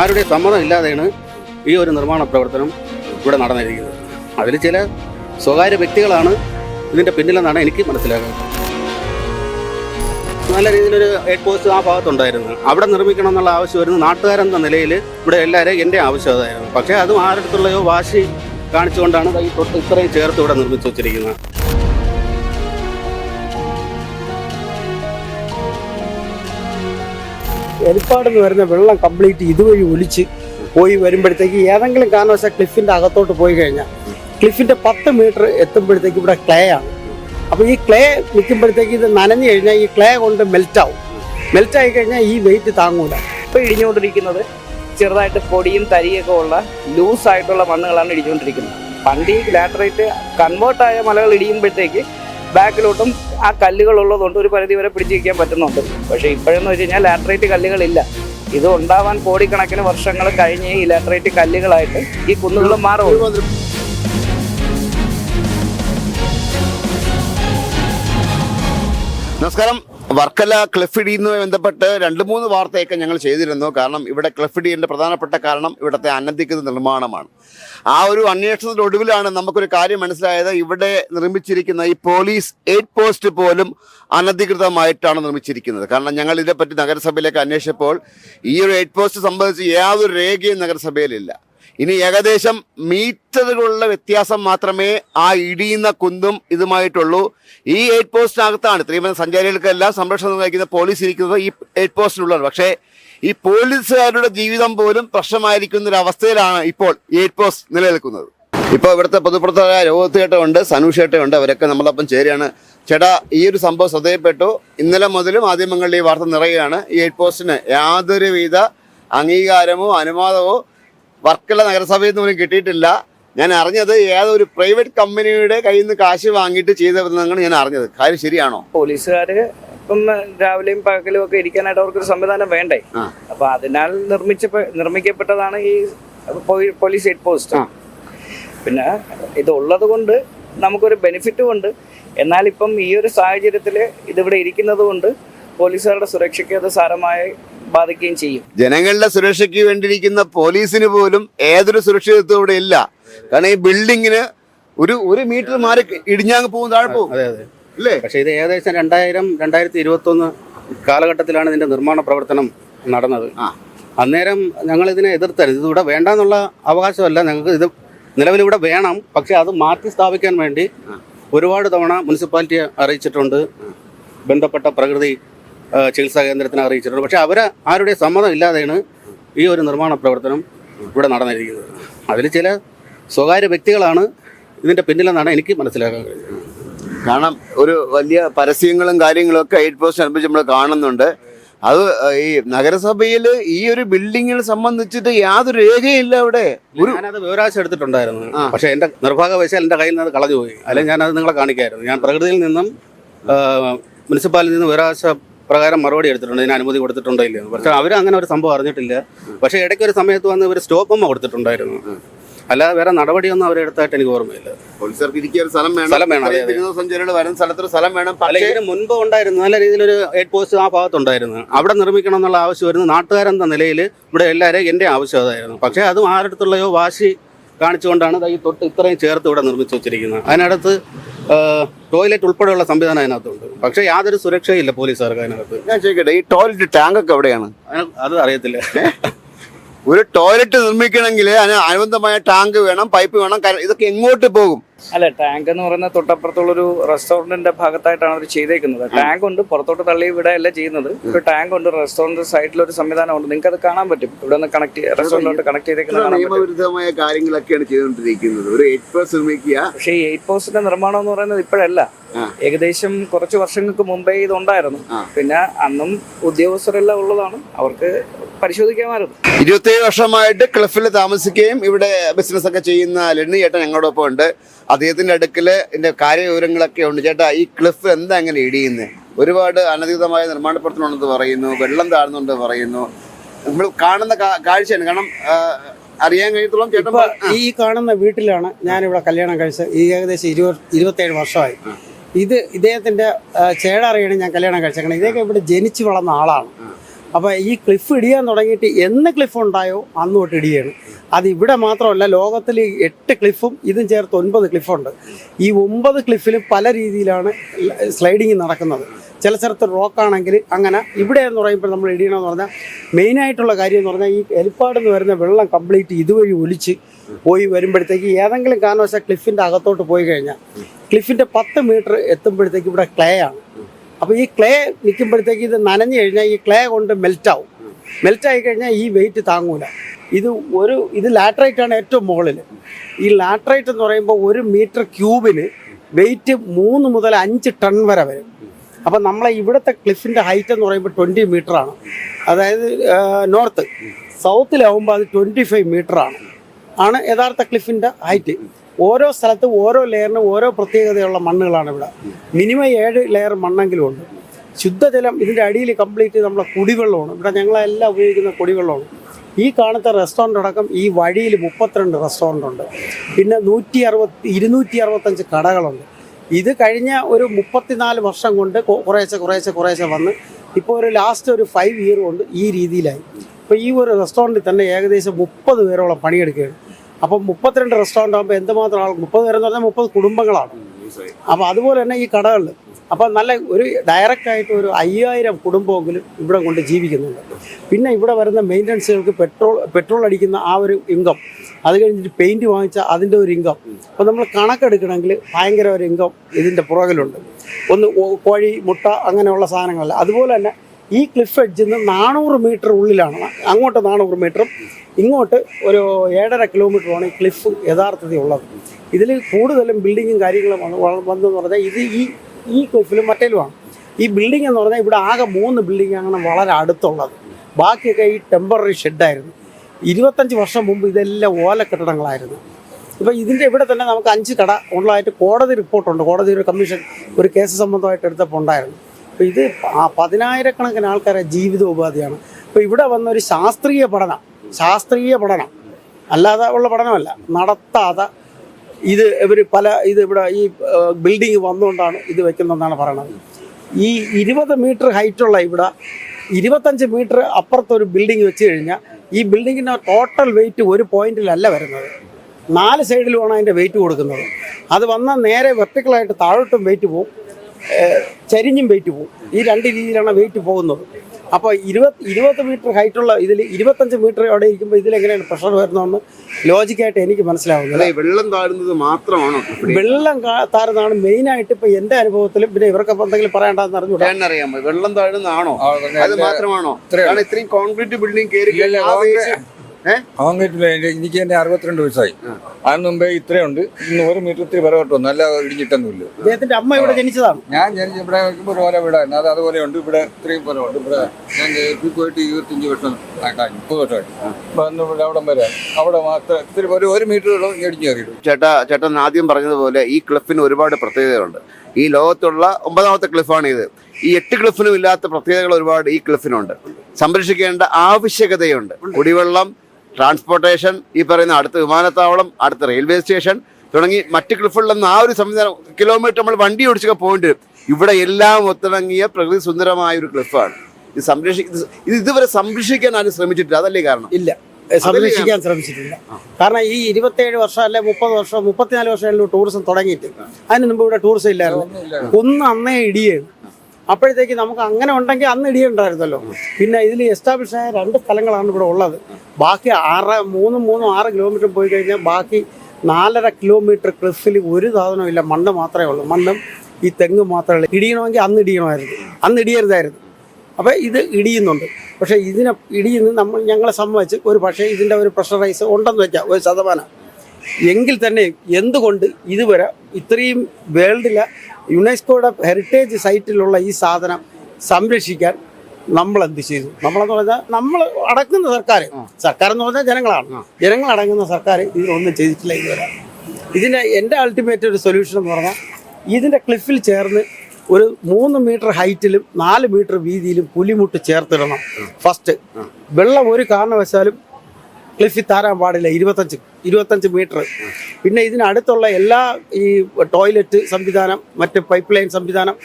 ആരുടെ സമ്മതം ഇല്ലാതെയാണ് ഈ ഒരു നിർമ്മാണ പ്രവർത്തനം ഇവിടെ നടന്നിരിക്കുന്നത്. അതിൽ ചില സ്വകാര്യ വ്യക്തികളാണ് ഇതിന്റെ പിന്നിലെന്നാണ് എനിക്ക് മനസ്സിലാക്കുന്നത് നല്ല രീതിയിലൊരു ഹെഡ് പോസ്റ്റ് ആ ഭാഗത്തുണ്ടായിരുന്നു. അവിടെ നിർമ്മിക്കണം എന്നുള്ള ആവശ്യം വരുന്ന നാട്ടുകാരെന്ന നിലയിൽ ഇവിടെ എല്ലാവരും എന്റെ ആവശ്യം അതായിരുന്നു. പക്ഷേ അതും ആരുടെ അടുത്തുള്ളയോ വാശി കാണിച്ചുകൊണ്ടാണ് ഈ തൊട്ട് ഇത്രയും ചേർത്ത് ഇവിടെ നിർമ്മിച്ചു വച്ചിരിക്കുന്നത്. നിന്ന് വരുന്ന വെള്ളം കംപ്ലീറ്റ് ഇതുവഴി ഒലിച്ച് പോയി വരുമ്പോഴത്തേക്ക് ഏതെങ്കിലും കാരണവശാൽ ക്ലിഫിന്റെ അകത്തോട്ട് പോയി കഴിഞ്ഞാൽ ക്ലിഫിന്റെ പത്ത് മീറ്റർ എത്തുമ്പോഴത്തേക്ക് ഇവിടെ ക്ലേ ആണ്. അപ്പോൾ ഈ ക്ലേ നിൽക്കുമ്പോഴത്തേക്ക് ഇത് നനഞ്ഞു കഴിഞ്ഞാൽ ഈ ക്ലേ കൊണ്ട് മെൽറ്റ് ആവും മെൽറ്റ് ആയി കഴിഞ്ഞാൽ ഈ വെയിറ്റ് താങ്ങൂല. ഇപ്പൊ ഇടിഞ്ഞുകൊണ്ടിരിക്കുന്നത് ചെറുതായിട്ട് പൊടിയും തരിയൊക്കെ ഉള്ള ലൂസ് ആയിട്ടുള്ള മണ്ണുകളാണ് ഇടിഞ്ഞുകൊണ്ടിരിക്കുന്നത്. പണ്ട് ഈ ലാറ്ററേറ്റ് കൺവേർട്ടായ മലകൾ ഇടിയുമ്പോഴത്തേക്ക് ബാക്കിലോട്ടും ആ കല്ലുകൾ ഉള്ളതുകൊണ്ട് ഒരു പരിധി വരെ പിടിച്ചു വയ്ക്കാൻ പറ്റുന്നുണ്ട്. പക്ഷേ ഇപ്പോഴെന്ന് വെച്ച് കഴിഞ്ഞാൽ ലാറ്ററേറ്റ് കല്ലുകളില്ല. ഇത് ഉണ്ടാവാൻ കോടിക്കണക്കിന് വർഷങ്ങൾ കഴിഞ്ഞ് ഈ ലാറ്ററേറ്റ് കല്ലുകളായിട്ട് ഈ കുന്നുകളും മാറും നമസ്കാരം. വർക്കല ക്ലിഫിഡിയുമായി ബന്ധപ്പെട്ട് രണ്ട് മൂന്ന് വാർത്തയൊക്കെ ഞങ്ങൾ ചെയ്തിരുന്നു. കാരണം ഇവിടെ ക്ലിഫിഡിയുടെ പ്രധാനപ്പെട്ട കാരണം ഇവിടുത്തെ അനധികൃത നിർമ്മാണമാണ്. ആ ഒരു അന്വേഷണത്തിന്റെ ഒടുവിലാണ് നമുക്കൊരു കാര്യം മനസ്സിലായത്. ഇവിടെ നിർമ്മിച്ചിരിക്കുന്ന ഈ പോലീസ് എയ്ഡ് പോസ്റ്റ് പോലും അനധികൃതമായിട്ടാണ് നിർമ്മിച്ചിരിക്കുന്നത്. കാരണം ഞങ്ങൾ ഇതിനെപ്പറ്റി നഗരസഭയിലേക്ക് അന്വേഷിച്ചപ്പോൾ ഈ ഒരു എയ്ഡ് പോസ്റ്റ് സംബന്ധിച്ച് യാതൊരു രേഖയും നഗരസഭയിലില്ല. ഇനി ഏകദേശം മീറ്ററുകളുള്ള വ്യത്യാസം മാത്രമേ ആ ഇടിയുന്ന കുന്തും ഇതുമായിട്ടുള്ളൂ. ഈ എയ്ഡ് പോസ്റ്റിനകത്താണ് ഇത്രയും സഞ്ചാരികൾക്കെല്ലാം സംരക്ഷണം നൽകുന്ന പോലീസ് ഇരിക്കുന്നത് ഈ എയ്ഡ് പോസ്റ്റിനുള്ളത് പക്ഷേ ഈ പോലീസുകാരുടെ ജീവിതം പോലും പ്രശ്നമായിരിക്കുന്ന ഒരു അവസ്ഥയിലാണ് ഇപ്പോൾ എയ്റ്റ് പോസ്റ്റ് നിലനിൽക്കുന്നത്. ഇപ്പോൾ ഇവിടുത്തെ പൊതുപ്രവർത്തകരായ രോഗത്തേട്ടമുണ്ട് സനൂഷേട്ടമുണ്ട് അവരൊക്കെ നമ്മളൊപ്പം ചേരുകയാണ്. ചേട്ടാ ഈ ഒരു സംഭവം ശ്രദ്ധയപ്പെട്ടു ഇന്നലെ മുതൽ മാധ്യമങ്ങളിൽ ഈ വാർത്ത നിറയുകയാണ്. ഈ എയ്റ്റ് പോസ്റ്റിന് യാതൊരുവിധ അംഗീകാരമോ അനുവാദമോ വർക്കല നഗരസഭയിൽ നിന്ന് പോലും കിട്ടിയിട്ടില്ല. ഞാൻ അറിഞ്ഞത് ഏതൊരു പ്രൈവറ്റ് കമ്പനിയുടെ കയ്യിൽ നിന്ന് കാശ് വാങ്ങിയിട്ട് ചെയ്തതെന്നാണ് ഞാൻ അറിഞ്ഞത്. കാര്യം ശരിയാണോ? പോലീസുകാര് ഇപ്പം രാവിലെയും പകലും ഒക്കെ ഇരിക്കാനായിട്ട് അവർക്കൊരു സംവിധാനം വേണ്ടേ. അപ്പൊ അതിനാൽ നിർമ്മിച്ച നിർമ്മിക്കപ്പെട്ടതാണ് ഈ പോലീസ് ഹെഡ് പോസ്റ്റ്. പിന്നെ ഇത് ഉള്ളത് കൊണ്ട് നമുക്കൊരു ബെനിഫിറ്റും ഉണ്ട്. എന്നാൽ ഇപ്പം ഈ ഒരു സാഹചര്യത്തിൽ ഇതിവിടെ ഇരിക്കുന്നത് കൊണ്ട് പോലീസുകാരുടെ സുരക്ഷയ്ക്ക് അത് സാരമായി ബാധിക്കുകയും ചെയ്യും. ജനങ്ങളുടെ സുരക്ഷയ്ക്ക് വേണ്ടിയിരിക്കുന്ന പോലീസിന് പോലും ഏതൊരു സുരക്ഷിതത്വം ഇവിടെ ഇല്ല. കാരണം ഈ ബിൽഡിങ്ങിന് ഒരു ഒരു മീറ്റർ മാറി ഇടിഞ്ഞാങ്ങ് പോകും താഴെ പോകും. അതെ അതെ. അല്ലേ? പക്ഷേ ഇത് ഏകദേശം രണ്ടായിരം രണ്ടായിരത്തി ഇരുപത്തൊന്ന് കാലഘട്ടത്തിലാണ് ഇതിന്റെ നിർമ്മാണ പ്രവർത്തനം നടന്നത്. അന്നേരം ഞങ്ങൾ ഇതിനെ എതിർത്തരുത്. ഇതിവിടെ വേണ്ടെന്നുള്ള അവകാശമല്ല. ഞങ്ങൾക്ക് ഇത് നിലവിലിവിടെ വേണം. പക്ഷെ അത് മാറ്റി സ്ഥാപിക്കാൻ വേണ്ടി ഒരുപാട് തവണ മുനിസിപ്പാലിറ്റിയെ അറിയിച്ചിട്ടുണ്ട്. ബന്ധപ്പെട്ട പ്രകൃതി ചികിത്സാ കേന്ദ്രത്തിനെ അറിയിച്ചിട്ടുണ്ട്. പക്ഷെ അവരെ ആരുടെ സമ്മതം ഇല്ലാതെയാണ് ഈ ഒരു നിർമ്മാണ പ്രവർത്തനം ഇവിടെ നടന്നിരിക്കുന്നത്. അതിൽ ചില സ്വകാര്യ വ്യക്തികളാണ് ഇതിന്റെ പിന്നിലെന്നാണ് എനിക്ക് മനസ്സിലാക്കാൻ കഴിയുന്നത് കാരണം ഒരു വലിയ പരസ്യങ്ങളും കാര്യങ്ങളും ഒക്കെ എയ്റ്റ് പോസ്റ്റ് അനുഭവിച്ച് നമ്മൾ കാണുന്നുണ്ട്. അത് ഈ നഗരസഭയിൽ ഈ ഒരു ബിൽഡിങ്ങിനെ സംബന്ധിച്ചിട്ട് യാതൊരു രേഖയില്ല അവിടെ. ഒരു ഞാനത് വിവരാശം എടുത്തിട്ടുണ്ടായിരുന്നു. പക്ഷെ എന്റെ നിർഭാഗ്യവശാൽ എന്റെ കയ്യിൽ നിന്ന് അത് കളഞ്ഞു പോയി. അല്ലെങ്കിൽ ഞാനത് നിങ്ങളെ കാണിക്കായിരുന്നു. ഞാൻ പ്രകൃതിയിൽ നിന്നും മുനിസിപ്പാലിറ്റിയിൽ നിന്ന് വിവരാശ പ്രകാരം മറുപടി എടുത്തിട്ടുണ്ട്. ഇതിന് അനുമതി കൊടുത്തിട്ടുണ്ടോ ഇല്ലയോ പക്ഷെ അവർ അങ്ങനെ ഒരു സംഭവം അറിഞ്ഞിട്ടില്ല. പക്ഷേ ഇടയ്ക്ക് ഒരു സമയത്ത് വന്ന് ഇവർ സ്റ്റോപ്പമ്മ കൊടുത്തിട്ടുണ്ടായിരുന്നു. അല്ലാതെ വേറെ നടപടിയൊന്നും അവരെടുത്തായിട്ട് എനിക്ക് ഓർമ്മയില്ല. പോലീസുകാർക്ക് ഇരിക്കാൻ ഒരു സ്ഥലം വേണം. സ്ഥലം വേണം, അതെ, ഇത്രയും വിനോദസഞ്ചാരികൾ വരുന്ന സ്ഥലത്തൊരു സ്ഥലം വേണം. അല്ല പക്ഷേ ഇതിന് മുൻപ് ഉണ്ടായിരുന്നു നല്ല രീതിയിലൊരു ഹെഡ് പോസ്റ്റ് ആ ഭാഗത്തുണ്ടായിരുന്നു. അവിടെ നിർമ്മിക്കണം എന്നുള്ള ആവശ്യം വരുന്നത് നാട്ടുകാരെന്ന നിലയിൽ ഇവിടെ എല്ലാവരെയും എന്റെ ആവശ്യം അതായിരുന്നു. പക്ഷേ അതും ആരടുത്തുള്ളയോ വാശി കാണിച്ചുകൊണ്ടാണ് ദാ ഈ തൊട്ട് ഇത്രയും ചേർത്ത് ഇവിടെ നിർമ്മിച്ചു വെച്ചിരിക്കുന്നത്. അതിനടുത്ത് ടോയ്ലറ്റ് ഉൾപ്പെടെയുള്ള സംവിധാനം അതിനകത്തുണ്ട്. പക്ഷേ യാതൊരു സുരക്ഷയില്ല പോലീസുകാർക്ക് അതിനകത്ത്. ഞാൻ ചോദിക്കട്ടെ ഈ ടോയ്ലറ്റ് ടാങ്ക് ഒക്കെ എവിടെയാണ്? അതിന് അത് അറിയത്തില്ല. ഒരു ടോയ്ലറ്റ് നിർമ്മിക്കണമെങ്കിൽ അതിന് അനുബന്ധമായ ടാങ്ക് വേണം പൈപ്പ് വേണം ഇതൊക്കെ എങ്ങോട്ട് പോകും? അല്ല ടാങ്ക് എന്ന് പറയുന്ന തൊട്ടപ്പുറത്തുള്ളൊരു റെസ്റ്റോറന്റിന്റെ ഭാഗത്തായിട്ടാണ് അവർ ചെയ്തേക്കുന്നത്. ടാങ്ക് ഉണ്ട് പുറത്തോട്ട് തള്ളി വിടുകയല്ല ചെയ്യുന്നത്. ഒരു ടാങ്ക് ഉണ്ട് റെസ്റ്റോറന്റ് സൈഡിൽ ഒരു സംവിധാനം ഉണ്ട്. നിങ്ങൾക്ക് അത് കാണാൻ പറ്റും. ഇവിടെ നിന്ന് കണക്ട് റെസ്റ്റോറന്റിലോട്ട് കണക്ട് ചെയ്തേക്കുന്നത് കാണാൻ നിയമവിരുദ്ധമായ കാര്യങ്ങളൊക്കെയാണ് ചെയ്തുകൊണ്ടിരിക്കുന്നത്. ഒരു എയ്റ്റ് പോസ്റ്റ് നിർമ്മിക്കുക. പക്ഷേ ഈ എയ്റ്റ് പോസ്റ്റിന്റെ നിർമ്മാണം എന്ന് പറയുന്നത് ഇപ്പോഴല്ല. ഏകദേശം കുറച്ച് വർഷങ്ങൾക്ക് മുമ്പേ ഇതുണ്ടായിരുന്നു. ഉണ്ടായിരുന്നു പിന്നെ അന്നും ഉദ്യോഗസ്ഥരെല്ലാം ഉള്ളതാണ്. അവർക്ക് പരിശോധിക്കാമായിരുന്നു. ഇരുപത്തേഴ് വർഷമായിട്ട് ക്ലിഫിൽ താമസിക്കുകയും ഇവിടെ ബിസിനസ് ഒക്കെ ചെയ്യുന്ന ലെണ്ണി ചേട്ടൻ ഞങ്ങളോടൊപ്പം ഉണ്ട് അദ്ദേഹത്തിന്റെ അടുക്കൽ ഇതിന്റെ കാര്യവിവരങ്ങളൊക്കെ ഉണ്ട്. ചേട്ടാ ഈ ക്ലിഫ് എന്താ അങ്ങനെ ഇടിയുന്നത് ഒരുപാട് അനധികൃതമായ നിർമ്മാണ പ്രവർത്തനമുണ്ടെന്ന് പറയുന്നു വെള്ളം താഴ്ന്നുണ്ട് പറയുന്നു. നമ്മൾ കാണുന്ന കാഴ്ചയാണ്. കാരണം അറിയാൻ കഴിയത്തോളം ചേട്ടൻ ആ, ഈ കാണുന്ന വീട്ടിലാണ് ഞാനിവിടെ കല്യാണം കഴിച്ചത്. ഈ ഏകദേശം ഇരുപത് ഇരുപത്തേഴ് വർഷമായി. ഇത് ഇദ്ദേഹത്തിന്റെ ചേടറിയാണ് ഞാൻ കല്യാണം കഴിച്ചേക്കണം. ഇദ്ദേഹം ഇവിടെ ജനിച്ചു വളർന്ന ആളാണ്. അപ്പോൾ ഈ ക്ലിഫ് ഇടിയാൻ തുടങ്ങിയിട്ട് എന്ന് ക്ലിഫ് ഉണ്ടായോ? അന്ന് തൊട്ട് ഇടിയാണ്. അത് ഇവിടെ മാത്രമല്ല ലോകത്തിൽ എട്ട് ക്ലിഫും ഇതും ചേർത്ത് ഒൻപത് ക്ലിഫുണ്ട് ഈ ഒമ്പത് ക്ലിഫിലും പല രീതിയിലാണ് സ്ലൈഡിങ് നടക്കുന്നത്. ചില സ്ഥലത്ത് റോക്കാണെങ്കിൽ അങ്ങനെ ഇവിടെ എന്ന് പറയുമ്പോൾ നമ്മൾ ഇടിയണമെന്ന് പറഞ്ഞാൽ മെയിനായിട്ടുള്ള കാര്യം എന്ന് പറഞ്ഞാൽ ഈ എലിപ്പാട് വരുന്ന വെള്ളം കംപ്ലീറ്റ് ഇതുവഴി ഒലിച്ച് പോയി വരുമ്പോഴത്തേക്ക് ഏതെങ്കിലും കാരണവശാൽ ക്ലിഫിന്റെ അകത്തോട്ട് പോയി കഴിഞ്ഞാൽ ക്ലിഫിന്റെ പത്ത് മീറ്റർ എത്തുമ്പോഴത്തേക്ക് ഇവിടെ ക്ലേ ആണ്. അപ്പോൾ ഈ ക്ലേ നിൽക്കുമ്പോഴത്തേക്ക് ഇത് നനഞ്ഞു കഴിഞ്ഞാൽ ഈ ക്ലേ കൊണ്ട് മെൽറ്റാവും. മെൽറ്റായി കഴിഞ്ഞാൽ ഈ വെയിറ്റ് താങ്ങൂല. ഇത് ഒരു ഇത് ലാട്രൈറ്റാണ് ഏറ്റവും മുകളിൽ ഈ ലാട്രൈറ്റ് എന്ന് പറയുമ്പോൾ ഒരു മീറ്റർ ക്യൂബിന് വെയിറ്റ് മൂന്ന് മുതൽ അഞ്ച് ടൺ വരെ വരും. അപ്പം നമ്മളെ ഇവിടുത്തെ ക്ലിഫിന്റെ ഹൈറ്റ് എന്ന് പറയുമ്പോൾ ട്വന്റി ആണ്. അതായത് നോർത്ത്. സൗത്തിലാവുമ്പോൾ അത് ട്വന്റി ഫൈവ് ആണ്. ആണ് യഥാർത്ഥ ക്ലിഫിന്റെ ഹൈറ്റ്. ഓരോ സ്ഥലത്തും ഓരോ ലെയറിനും ഓരോ പ്രത്യേകതയുള്ള മണ്ണുകളാണ് ഇവിടെ. മിനിമം ഏഴ് ലെയർ മണ്ണെങ്കിലും ഉണ്ട്. ശുദ്ധജലം ഇതിന്റെ അടിയിൽ കംപ്ലീറ്റ് നമ്മളെ കുടിവെള്ളമാണ്. ഇവിടെ ഞങ്ങളെല്ലാം ഉപയോഗിക്കുന്ന കുടിവെള്ളമാണ്. ഈ കാണുന്ന റെസ്റ്റോറന്റ് അടക്കം ഈ വഴിയിൽ മുപ്പത്തിരണ്ട് റെസ്റ്റോറന്റ് ഉണ്ട്. പിന്നെ നൂറ്റി അറുപത്തി ഇരുന്നൂറ്റി അറുപത്തഞ്ച് കടകളുണ്ട്. ഇത് കഴിഞ്ഞ ഒരു മുപ്പത്തിനാല് വർഷം കൊണ്ട് കുറേശ്ശെ കുറേശ്ശെ കുറേശ്ശെ വന്ന് ഇപ്പോൾ ഒരു ലാസ്റ്റ് ഒരു ഫൈവ് ഇയർ കൊണ്ട് ഈ രീതിയിലായി. ഇപ്പോൾ ഈ ഒരു റെസ്റ്റോറന്റിൽ തന്നെ ഏകദേശം മുപ്പത് പേരോളം പണിയെടുക്കുകയാണ്. അപ്പം മുപ്പത്തിരണ്ട് റെസ്റ്റോറന്റ് ആകുമ്പോൾ എന്തുമാത്രം ആൾ മുപ്പത് പേരെന്ന് പറഞ്ഞാൽ മുപ്പത് കുടുംബങ്ങളാണ്. അപ്പോൾ അതുപോലെ തന്നെ ഈ കടകളിൽ അപ്പോൾ നല്ല ഒരു ഡയറക്റ്റായിട്ട് ഒരു അയ്യായിരം കുടുംബമെങ്കിലും ഇവിടെ കൊണ്ട് ജീവിക്കുന്നുണ്ട്. പിന്നെ ഇവിടെ വരുന്ന മെയിന്റനൻസുകൾക്ക് പെട്രോൾ പെട്രോൾ അടിക്കുന്ന ആ ഒരു ഇൻകം അത് കഴിഞ്ഞിട്ട് പെയിന്റ് വാങ്ങിച്ച അതിന്റെ ഒരു ഇൻകം അപ്പോൾ നമ്മൾ കണക്കെടുക്കണമെങ്കിൽ ഭയങ്കര ഒരു ഇൻകം ഇതിന്റെ പുറകിലുണ്ട്. ഒന്ന് കോഴി മുട്ട അങ്ങനെയുള്ള സാധനങ്ങളല്ല. അതുപോലെ തന്നെ ഈ ക്ലിഫ് എഡ്ജിൽ നിന്ന് നാനൂറ് മീറ്റർ ഉള്ളിലാണ്. അങ്ങോട്ട് നാനൂറ് മീറ്ററും ഇങ്ങോട്ട് ഒരു ഏഴര കിലോമീറ്ററുമാണ് ഈ ക്ലിഫ് യഥാർത്ഥത്തിൽ ഉള്ളത് ഇതിൽ കൂടുതലും ബിൽഡിങ്ങും കാര്യങ്ങളും വന്നെന്ന് പറഞ്ഞാൽ ഇത് ഈ ഈ ക്ലിഫിലും മറ്റേലുമാണ്. ഈ ബിൽഡിംഗ് എന്ന് പറഞ്ഞാൽ ഇവിടെ ആകെ മൂന്ന് ബിൽഡിംഗ് അങ്ങനെ വളരെ അടുത്തുള്ളത്. ബാക്കിയൊക്കെ ഈ ടെമ്പററി ഷെഡായിരുന്നു ഇരുപത്തഞ്ച് വർഷം മുമ്പ് ഇതെല്ലാം ഓല കെട്ടിടങ്ങളായിരുന്നു. ഇപ്പോൾ ഇതിന്റെ ഇവിടെ തന്നെ നമുക്ക് അഞ്ച് കട ഉള്ളതായിട്ട് കോടതി റിപ്പോർട്ടുണ്ട് കോടതി ഒരു കമ്മീഷൻ ഒരു കേസ് സംബന്ധമായിട്ട് എടുത്തപ്പോൾ ഉണ്ടായിരുന്നു. അപ്പോൾ ഇത് പതിനായിരക്കണക്കിന് ആൾക്കാരെ ജീവിതോപാധിയാണ് അപ്പോൾ ഇവിടെ വന്ന ഒരു ശാസ്ത്രീയ പഠനം ശാസ്ത്രീയ പഠനം. അല്ലാതെ ഉള്ള പഠനമല്ല നടത്താതെ ഇത് ഇവർ പല ഇത് ഇവിടെ ഈ ബിൽഡിങ് വന്നുകൊണ്ടാണ് ഇത് വെക്കുന്നതെന്നാണ് പറയണത്. ഈ ഇരുപത് മീറ്റർ ഹൈറ്റുള്ള ഇവിടെ ഇരുപത്തഞ്ച് മീറ്റർ അപ്പുറത്തൊരു ബിൽഡിംഗ് വെച്ച് കഴിഞ്ഞാൽ ഈ ബിൽഡിങ്ങിന്റെ ടോട്ടൽ വെയിറ്റ് ഒരു പോയിന്റിലല്ല വരുന്നത്. നാല് സൈഡിലുമാണ് അതിന്റെ വെയിറ്റ് കൊടുക്കുന്നത്. അത് വന്നാൽ നേരെ വെർട്ടിക്കലായിട്ട് താഴോട്ടും വെയിറ്റ് പോകും ചരിഞ്ഞും വെയിറ്റ് പോകും ഈ രണ്ട് രീതിയിലാണ് വെയിറ്റ് പോകുന്നത്. അപ്പോൾ ഇരുപത് ഇരുപത് മീറ്റർ ഹൈറ്റുള്ള ഇതിൽ ഇരുപത്തഞ്ച് മീറ്റർ അവിടെ ഇരിക്കുമ്പോൾ ഇതിലെങ്ങനെയാണ് പ്രഷർ വരുന്നതെന്ന് ലോജിക്കായിട്ട് എനിക്ക് മനസ്സിലാവുന്നത് വെള്ളം താഴുന്നത് മാത്രമാണോ? വെള്ളം താഴുന്നതാണ് താരുന്നതാണ് മെയിനായിട്ട് ഇപ്പോൾ എന്റെ അനുഭവത്തിലും പിന്നെ ഇവർക്ക് എന്തെങ്കിലും പറയണ്ടെന്ന് അറിഞ്ഞു അറിയാമോ വെള്ളം താഴുന്നതാണോ അത് മാത്രമാണോ? കാരണം ഇത്രയും കോൺക്രീറ്റ് ബിൽഡിംഗ് കയറി കോൺക്രീറ്റിൽ എന്റെ- എനിക്ക് എന്റെ അറുപത്തിരണ്ട് വയസ്സായി. അതിന് മുമ്പേ ഇത്രയുണ്ട്. ഇന്ന് ഒരു മീറ്റർ ഇത്തിരി പിറകോട്ട് വന്നു. നല്ല ഇടിഞ്ഞിട്ടൊന്നുമില്ല. അദ്ദേഹത്തിന്റെ അമ്മ ഇവിടെ ജനിച്ചതാണ്. ഞാൻ ജനിച്ച ഇവിടെ നിൽക്കുമ്പോൾ ഒരു ഓല വീടായിരുന്നു അത് അതുപോലെ ഉണ്ട്. ഇവിടെ ഇത്രയും പിറകോട്ട് ഇവിടെ ഞാൻ ഗൾഫിൽ പോയിട്ട് ഇരുപത്തഞ്ച് വർഷം ആ, കഴിഞ്ഞു മുപ്പത് വർഷമായിട്ട്. വന്ന് ഇവിടെ അവിടം വരെ. അവിടെ മാത്രം ഇത്തിരി ഒരു ഒരു മീറ്റർ ഇടിഞ്ഞു കയറിയിട്ടു ചേട്ടാ ചേട്ടൻ ആദ്യം പറഞ്ഞതുപോലെ ഈ ക്ലിഫിന് ഒരുപാട് പ്രത്യേകതകളുണ്ട്. ഈ ലോകത്തുള്ള ഒമ്പതാമത്തെ ക്ലിഫാണ് ഇത്. ഈ എട്ട് ക്ലിഫിനും ഇല്ലാത്ത പ്രത്യേകതകൾ ഒരുപാട് ഈ ക്ലിഫിനുണ്ട്. സംരക്ഷിക്കേണ്ട ആവശ്യകതയുണ്ട്. കുടിവെള്ളം ട്രാൻസ്പോർട്ടേഷൻ ഈ പറയുന്ന അടുത്ത വിമാനത്താവളം അടുത്ത റെയിൽവേ സ്റ്റേഷൻ തുടങ്ങി മറ്റ് ക്ലിഫുകളിലൊന്നും ആ ഒരു സംവിധാനം കിലോമീറ്റർ നമ്മൾ വണ്ടി ഓടിച്ചൊക്കെ പോയിന്റ് ഇവിടെ എല്ലാം ഒത്തിണങ്ങിയ പ്രകൃതി സുന്ദരമായ ഒരു ക്ലിഫാണ്. ഇത് സംരക്ഷി ഇത് ഇത് ഇതുവരെ സംരക്ഷിക്കാൻ ആരും ശ്രമിച്ചിട്ടില്ല. അതല്ലേ കാരണം? ഇല്ല. സംരക്ഷിക്കാൻ ശ്രമിച്ചിട്ടില്ല. കാരണം ഈ ഇരുപത്തേഴ് വർഷം അല്ലെ മുപ്പത് വർഷം മുപ്പത്തിനാല് വർഷം ടൂറിസം തുടങ്ങിയിട്ട്. അതിന് മുമ്പ് ഇവിടെ ടൂറിസം ഇല്ലായിരുന്നു. ഒന്ന് അന്നേ ഇടിയാണ് അപ്പോഴത്തേക്ക് നമുക്ക് അങ്ങനെ ഉണ്ടെങ്കിൽ അന്ന് ഇടിയുണ്ടായിരുന്നല്ലോ. പിന്നെ ഇതിൽ എസ്റ്റാബ്ലിഷ് ആയ രണ്ട് സ്ഥലങ്ങളാണ് ഇവിടെ ഉള്ളത്. ബാക്കി ആറ് മൂന്നും മൂന്നും ആറ് കിലോമീറ്റർ പോയി കഴിഞ്ഞാൽ ബാക്കി നാലര കിലോമീറ്റർ ക്ലിഫിൽ ഒരു സാധനവും ഇല്ല. മണ്ണ് മാത്രമേ ഉള്ളൂ. മണ്ണും ഈ തെങ്ങ് മാത്രമേ ഉള്ളൂ. ഇടിയണമെങ്കിൽ അന്ന് ഇടിയണമായിരുന്നു. അന്ന് ഇടിയരുതായിരുന്നു. അപ്പോൾ ഇത് ഇടിയുന്നുണ്ട്. പക്ഷേ ഇതിനെ ഇടിയുന്ന നമ്മൾ ഞങ്ങളെ സംബന്ധിച്ച് ഒരു പക്ഷേ ഇതിന്റെ ഒരു പ്രഷറൈസ് ഉണ്ടെന്ന് വെച്ചാൽ ഒരു ശതമാനം. എങ്കിൽ തന്നെ എന്തുകൊണ്ട് ഇതുവരെ ഇത്രയും വേൾഡിലെ യുനെസ്കോയുടെ ഹെറിറ്റേജ് സൈറ്റിലുള്ള ഈ സാധനം സംരക്ഷിക്കാൻ നമ്മൾ എന്ത് ചെയ്തു? നമ്മളെന്ന് പറഞ്ഞാൽ നമ്മൾ അടക്കുന്ന സർക്കാർ. സർക്കാർ എന്ന് പറഞ്ഞാൽ ജനങ്ങളാണ്. ജനങ്ങൾ അടങ്ങുന്ന സർക്കാർ ഇതിനൊന്നും ചെയ്തിട്ടില്ല ഇതുവരെ. ഇതിന്റെ എന്റെ അൾട്ടിമേറ്റ് ഒരു സൊല്യൂഷൻ എന്ന് പറഞ്ഞാൽ ഇതിന്റെ ക്ലിഫിൽ ചേർന്ന് ഒരു മൂന്ന് മീറ്റർ ഹൈറ്റിലും നാല് മീറ്റർ വീതിയിലും പുലിമുട്ട് ചേർത്തിടണം. ഫസ്റ്റ് വെള്ളം ഒരു കാരണവശാലും ക്ലിഫിൽ താരാൻ പാടില്ല. ഇരുപത്തഞ്ച് ഇരുപത്തഞ്ച് മീറ്റർ. പിന്നെ ഇതിനടുത്തുള്ള എല്ലാ ഈ ടോയ്ലറ്റ് സംവിധാനം മറ്റ് പൈപ്പ് ലൈൻ സംവിധാനം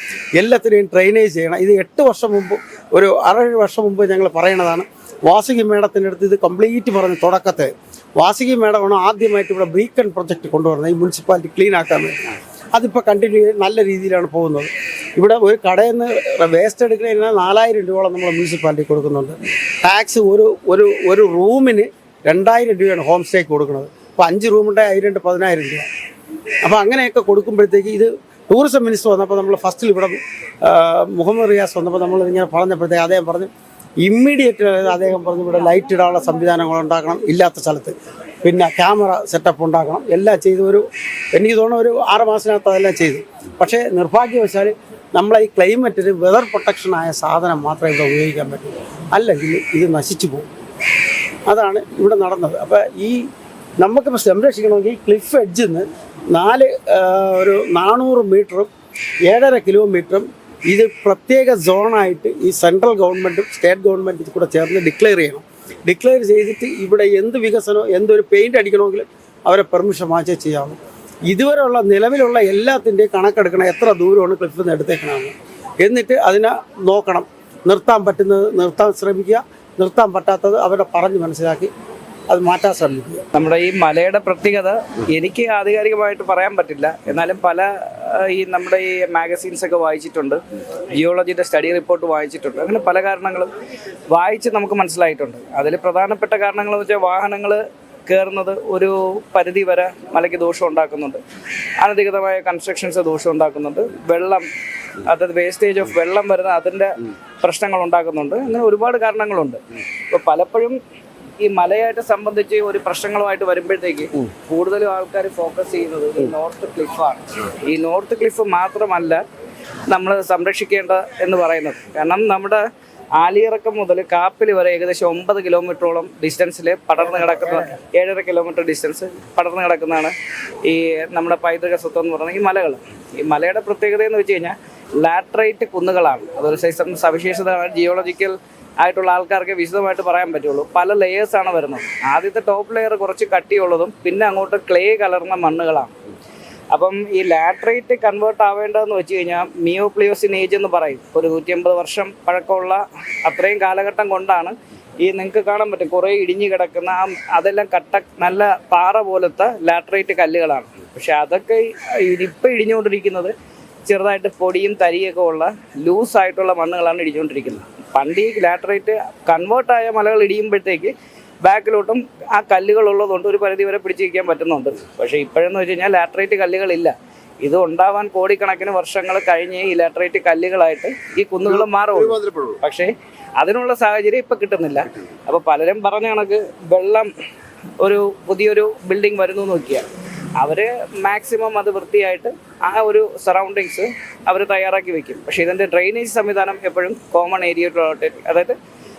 എല്ലാത്തിനെയും ഡ്രെയിനേജ് ചെയ്യണം. ഇത് എട്ട് വർഷം മുമ്പ് ഒരു അറേഴ് വർഷം മുമ്പ് ഞങ്ങൾ പറയണതാണ്. വാസുകി മേഡത്തിന്റെ അടുത്ത് ഇത് കംപ്ലീറ്റ് പറഞ്ഞു തുടക്കത്തെ. വാസുകി മേഡമാണ് ആദ്യമായിട്ട് ഇവിടെ ബ്രീക്കൺ പ്രൊജക്ട് കൊണ്ടുവരുന്നത്. ഈ മുനിസിപ്പാലിറ്റി ക്ലീൻ ആക്കാൻ വേണ്ടി. അതിപ്പോൾ കണ്ടിന്യൂ നല്ല രീതിയിലാണ് പോകുന്നത്. ഇവിടെ ഒരു കടയിൽ നിന്ന് വേസ്റ്റ് എടുക്കുന്നതിന് നാലായിരം രൂപയോളം നമ്മൾ മുനിസിപ്പാലിറ്റി കൊടുക്കുന്നുണ്ട്. ടാക്സ് ഒരു ഒരു ഒരു റൂമിന് രണ്ടായിരം രൂപയാണ് ഹോം സ്റ്റേ കൊടുക്കുന്നത്. അപ്പോൾ അഞ്ച് റൂമുണ്ടെ ആയിരം രണ്ട് പതിനായിരം രൂപ. അപ്പോൾ അങ്ങനെയൊക്കെ കൊടുക്കുമ്പോഴത്തേക്ക് ഇത് ടൂറിസം മിനിസ്റ്റർ വന്നപ്പോൾ നമ്മൾ ഫസ്റ്റിൽ ഇവിടെ മുഹമ്മദ് റിയാസ് വന്നപ്പോൾ നമ്മൾ ഇങ്ങനെ പറഞ്ഞപ്പോഴത്തേക്ക് അദ്ദേഹം പറഞ്ഞു ഇമ്മീഡിയറ്റ് അദ്ദേഹം പറഞ്ഞു ഇവിടെ ലൈറ്റ് ഇടാനുള്ള സംവിധാനങ്ങൾ ഉണ്ടാക്കണം ഇല്ലാത്ത സ്ഥലത്ത്. പിന്നെ ക്യാമറ സെറ്റപ്പ് ഉണ്ടാക്കണം എല്ലാം ചെയ്തു. ഒരു എനിക്ക് തോന്നുന്നു ഒരു ആറ് മാസത്തിനകത്ത് അതെല്ലാം ചെയ്തു. പക്ഷേ നിർഭാഗ്യവശാൽ നമ്മളെ ഈ ക്ലൈമറ്റിന് വെതർ പ്രൊട്ടക്ഷനായ സാധനം മാത്രമേ ഇവിടെ ഉപയോഗിക്കാൻ പറ്റൂ. അല്ലെങ്കിൽ ഇത് നശിച്ചു പോകും. അതാണ് ഇവിടെ നടന്നത്. അപ്പോൾ ഈ നമുക്കിപ്പോൾ സംരക്ഷിക്കണമെങ്കിൽ ക്ലിഫ് എഡ്ജിൽ നിന്ന് നാല് ഒരു നാനൂറ് മീറ്ററും ഏഴര കിലോമീറ്ററും ഇത് പ്രത്യേക സോണായിട്ട് ഈ സെൻട്രൽ ഗവൺമെന്റും സ്റ്റേറ്റ് ഗവൺമെന്റും കൂടെ ചേർന്ന് ഡിക്ലെയർ ചെയ്യണം. ഡിക്ലെയർ ചെയ്തിട്ട് ഇവിടെ എന്ത് വികസനമോ എന്തൊരു പെയിന്റ് അടിക്കണമെങ്കിലും അവരെ പെർമിഷൻ വാങ്ങിച്ചേ ചെയ്യാവുള്ളൂ. ഇതുവരെയുള്ള നിലവിലുള്ള എല്ലാത്തിന്റെയും കണക്കെടുക്കണം എത്ര ദൂരമാണ് ക്ലിഫിൽ നിന്ന് എടുത്തേക്കണമെന്ന് എന്നിട്ട് അതിനെ നോക്കണം. നിർത്താൻ പറ്റുന്നത് നിർത്താൻ ശ്രമിക്കുക. നിർത്താൻ പറ്റാത്തത് അവരെ പറഞ്ഞ് മനസ്സിലാക്കി അത് മാറ്റാൻ ശ്രമിക്കുക. നമ്മുടെ ഈ മലയുടെ പ്രത്യേകത എനിക്ക് ആധികാരികമായിട്ട് പറയാൻ പറ്റില്ല. എന്നാലും പല ഈ നമ്മുടെ ഈ മാഗസീൻസ് ഒക്കെ വായിച്ചിട്ടുണ്ട്. ജിയോളജിയുടെ സ്റ്റഡി റിപ്പോർട്ട് വായിച്ചിട്ടുണ്ട്. അങ്ങനെ പല കാരണങ്ങളും വായിച്ച് നമുക്ക് മനസ്സിലായിട്ടുണ്ട്. അതിൽ പ്രധാനപ്പെട്ട കാരണങ്ങൾ എന്ന് വെച്ചാൽ വാഹനങ്ങൾ കയറുന്നത് ഒരു പരിധി വരെ മലയ്ക്ക് ദോഷം ഉണ്ടാക്കുന്നുണ്ട്. അനധികൃതമായ കൺസ്ട്രക്ഷൻസ് ദോഷം ഉണ്ടാക്കുന്നുണ്ട്. വെള്ളം അതായത് വേസ്റ്റേജ് ഓഫ് വെള്ളം വരുന്ന അതിന്റെ പ്രശ്നങ്ങൾ ഉണ്ടാക്കുന്നുണ്ട്. അങ്ങനെ ഒരുപാട് കാരണങ്ങളുണ്ട്. ഇപ്പോൾ പലപ്പോഴും ഈ മലയായിട്ട് സംബന്ധിച്ച് ഒരു പ്രശ്നങ്ങളുമായിട്ട് വരുമ്പോഴത്തേക്ക് കൂടുതലും ആൾക്കാർ ഫോക്കസ് ചെയ്യുന്നത് ഈ നോർത്ത് ക്ലിഫാണ് ഈ നോർത്ത് ക്ലിഫ് മാത്രമല്ല നമ്മൾ സംരക്ഷിക്കേണ്ട എന്ന് പറയുന്നത്. കാരണം നമ്മുടെ ആലിയിറക്കം മുതൽ കാപ്പിൽ വരെ ഏകദേശം ഒമ്പത് കിലോമീറ്ററോളം ഡിസ്റ്റൻസിൽ പടർന്ന് കിടക്കുന്ന ഏഴര കിലോമീറ്റർ ഡിസ്റ്റൻസ് പടർന്ന് കിടക്കുന്നതാണ് ഈ നമ്മുടെ പൈതൃക സ്വത്വം എന്ന് പറയുന്നത് ഈ മലകൾ ഈ മലയുടെ പ്രത്യേകത എന്ന് വെച്ച് കഴിഞ്ഞാൽ ലാട്രൈറ്റ് കുന്നുകളാണ്. അതൊരു സൈസം സവിശേഷതയാണ്. ജിയോളജിക്കൽ ആയിട്ടുള്ള ആൾക്കാർക്ക് വിശദമായിട്ട് പറയാൻ പറ്റുള്ളൂ. പല ലെയേഴ്സാണ് വരുന്നത്. ആദ്യത്തെ ടോപ്പ് ലെയർ കുറച്ച് കട്ടിയുള്ളതും പിന്നെ അങ്ങോട്ട് ക്ലേ കലർന്ന മണ്ണുകളാണ്. അപ്പം ഈ ലാട്രൈറ്റ് കൺവേർട്ട് ആവേണ്ടതെന്ന് വെച്ച് കഴിഞ്ഞാൽ മിയോപ്ലിയോസിൻ ഏജ് എന്ന് പറയും. ഒരു നൂറ്റി അമ്പത് വർഷം പഴക്കമുള്ള അത്രയും കാലഘട്ടം കൊണ്ടാണ് ഈ നിങ്ങൾക്ക് കാണാൻ പറ്റും. കുറേ ഇടിഞ്ഞു കിടക്കുന്ന ആ അതെല്ലാം കട്ട നല്ല പാറ പോലത്തെ ലാട്രൈറ്റ് കല്ലുകളാണ്. പക്ഷെ അതൊക്കെ ഇപ്പം ഇടിഞ്ഞുകൊണ്ടിരിക്കുന്നത് ചെറുതായിട്ട് പൊടിയും തരിയൊക്കെ ഉള്ള ലൂസായിട്ടുള്ള മണ്ണുകളാണ് ഇടിച്ചുകൊണ്ടിരിക്കുന്നത് പണ്ട് ഈ ലാറ്ററൈറ്റ് കൺവേർട്ടായ മലകൾ ഇടിയുമ്പോഴത്തേക്ക് ബാക്കിലോട്ടും ആ കല്ലുകൾ ഉള്ളതുകൊണ്ട് ഒരു പരിധി വരെ പിടിച്ചിരിക്കാൻ പറ്റുന്നുണ്ട്. പക്ഷേ ഇപ്പോഴെന്ന് വെച്ച് കഴിഞ്ഞാൽ ലാറ്ററൈറ്റ് കല്ലുകളില്ല. ഇത് ഉണ്ടാവാൻ കോടിക്കണക്കിന് വർഷങ്ങൾ കഴിഞ്ഞ് ഈ ലാറ്ററൈറ്റ് കല്ലുകളായിട്ട് ഈ കുന്നുകൾ മാറും. പക്ഷേ അതിനുള്ള സാഹചര്യം ഇപ്പം കിട്ടുന്നില്ല. അപ്പോൾ പലരും പറഞ്ഞ കണക്ക് വെള്ളം ഒരു പുതിയൊരു ബിൽഡിംഗ് വരുന്നു നോക്കിയാൽ. അവർ മാക്സിമം അത് വൃത്തിയായിട്ട് ആ ഒരു സറൗണ്ടിങ്സ് അവർ തയ്യാറാക്കി വെക്കും. പക്ഷേ ഇതിന്റെ ഡ്രെയിനേജ് സംവിധാനം എപ്പോഴും കോമൺ ഏരിയയിലോട്ട് അതായത്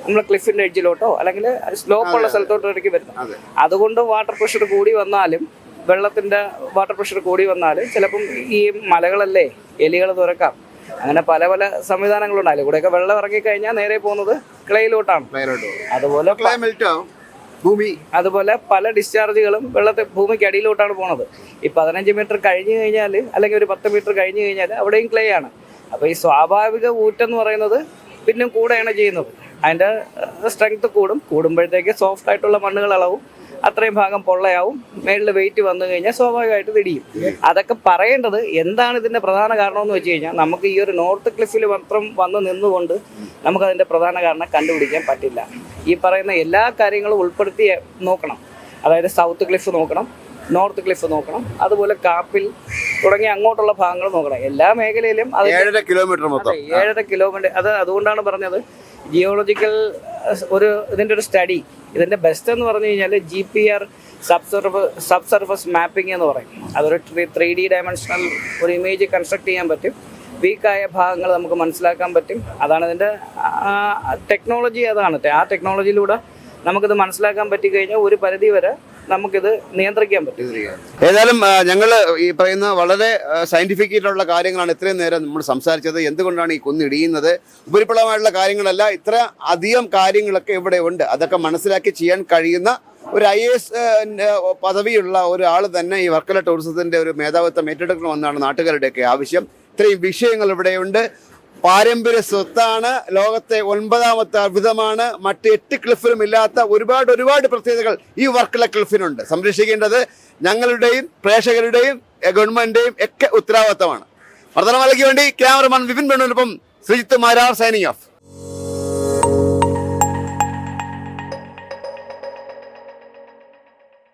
നമ്മൾ ക്ലിഫിന്റെ എഡ്ജിലോട്ടോ അല്ലെങ്കിൽ സ്ലോപ്പുള്ള സ്ഥലത്തോട്ടോ ഇടയ്ക്ക് വരുന്നത്. അതുകൊണ്ട് വാട്ടർ പ്രഷർ കൂടി വന്നാലും വെള്ളത്തിന്റെ വാട്ടർ പ്രഷർ കൂടി വന്നാലും ചിലപ്പം ഈ മലകളല്ലേ എലികൾ തുറക്കാം അങ്ങനെ പല പല സംവിധാനങ്ങളുണ്ടായാലും ഇവിടെയൊക്കെ വെള്ളം ഇറങ്ങി കഴിഞ്ഞാൽ നേരെ പോകുന്നത് ക്ലേയിലോട്ടാണ് അതുപോലെ ഭൂമി അതുപോലെ പല ഡിസ്ചാർജുകളും വെള്ളത്തെ ഭൂമിക്ക് അടിയിലോട്ടാണ് പോണത്. ഈ പതിനഞ്ച് മീറ്റർ കഴിഞ്ഞു കഴിഞ്ഞാൽ അല്ലെങ്കിൽ ഒരു പത്ത് മീറ്റർ കഴിഞ്ഞു കഴിഞ്ഞാൽ അവിടെയും ക്ലേ ആണ്. അപ്പോൾ ഈ സ്വാഭാവിക ഊറ്റെന്ന് പറയുന്നത് പിന്നും കൂടെയാണ് ചെയ്യുന്നത്. അതിന്റെ സ്ട്രെങ്ത് കൂടും. കൂടുമ്പോഴത്തേക്ക് സോഫ്റ്റ് ആയിട്ടുള്ള മണ്ണുകൾ അളവും. അത്രയും ഭാഗം പൊള്ളയാവും. മേളിൽ വെയിറ്റ് വന്നു കഴിഞ്ഞാൽ സ്വാഭാവികമായിട്ട് തിടിയും അതൊക്കെ പറയേണ്ടത് എന്താണ് ഇതിന്റെ പ്രധാന കാരണം എന്ന് വെച്ച് കഴിഞ്ഞാൽ നമുക്ക് ഈ ഒരു നോർത്ത് ക്ലിഫിൽ മാത്രം വന്ന് നിന്നുകൊണ്ട് നമുക്കതിന്റെ പ്രധാന കാരണം കണ്ടുപിടിക്കാൻ പറ്റില്ല. ഈ പറയുന്ന എല്ലാ കാര്യങ്ങളും ഉൾപ്പെടുത്തി നോക്കണം. അതായത് സൗത്ത് ക്ലിഫ് നോക്കണം നോർത്ത് ക്ലിഫ് നോക്കണം അതുപോലെ കാപ്പിൽ തുടങ്ങി അങ്ങോട്ടുള്ള ഭാഗങ്ങൾ നോക്കണം. എല്ലാ മേഖലയിലും അത് ഏഴര കിലോമീറ്റർ മൊത്തം. അതെ, ഏഴര കിലോമീറ്റർ അത് അതുകൊണ്ടാണ് പറഞ്ഞത് ജിയോളജിക്കൽ ഒരു ഇതിന്റെ ഒരു സ്റ്റഡി ഇതിന്റെ ബെസ്റ്റ് എന്ന് പറഞ്ഞു കഴിഞ്ഞാൽ G P R subsurf subsurface mapping എന്ന് പറയും. അതൊരു ത്രീ ഡി ഡയമെൻഷണൽ ഒരു ഇമേജ് കൺസ്ട്രക്ട് ചെയ്യാൻ പറ്റും. വീക്കായ ഭാഗങ്ങൾ നമുക്ക് മനസ്സിലാക്കാൻ പറ്റും. അതാണ് ഇതിന്റെ ടെക്നോളജി അതാണ്. ആ ടെക്നോളജിയിലൂടെ നമുക്കിത് മനസ്സിലാക്കാൻ പറ്റി കഴിഞ്ഞാൽ ഒരു പരിധി വരെ നമുക്കിത് നിയന്ത്രിക്കാൻ പറ്റും. ഏതായാലും ഞങ്ങൾ ഈ പറയുന്ന വളരെ സയന്റിഫിക് ആയിട്ടുള്ള കാര്യങ്ങളാണ് ഇത്രയും നേരം നമ്മൾ സംസാരിച്ചത്. എന്തുകൊണ്ടാണ് ഈ കുന്ന് ഇടിയുന്നത്? ഉപരിപ്ലവമായിട്ടുള്ള കാര്യങ്ങളല്ല ഇത്ര അധികം കാര്യങ്ങളൊക്കെ ഇവിടെ ഉണ്ട്. അതൊക്കെ മനസ്സിലാക്കി ചെയ്യാൻ കഴിയുന്ന ഒരു ഐ എസ് പദവിയുള്ള ഒരാൾ തന്നെ ഈ വർക്കല ടൂറിസത്തിന്റെ ഒരു മേധാവിത്വം ഏറ്റെടുക്കണമെന്നാണ് നാട്ടുകാരുടെയൊക്കെ ആവശ്യം. ഇത്രയും വിഷയങ്ങൾ ഇവിടെയുണ്ട്. പാരമ്പര്യ സ്വത്താണ്. ലോകത്തെ ഒൻപതാമത്തെ അത്ഭുതമാണ് മറ്റ് എട്ട് ക്ലിഫിലും ഇല്ലാത്ത ഒരുപാട് ഒരുപാട് പ്രത്യേകതകൾ ഈ വർക്കല ക്ലിഫിനുണ്ട്. സംരക്ഷിക്കേണ്ടത് ഞങ്ങളുടെയും പ്രേക്ഷകരുടെയും ഗവൺമെന്റിന്റെയും ഒക്കെ ഉത്തരവാദിത്തമാണ്. വർദ്ധനമലയ്ക്ക് വേണ്ടി ക്യാമറമാൻ വിപിൻ വേണുവിനൊപ്പം ശ്രീജിത്ത് മാരാർ സൈനിങ് ഓഫ്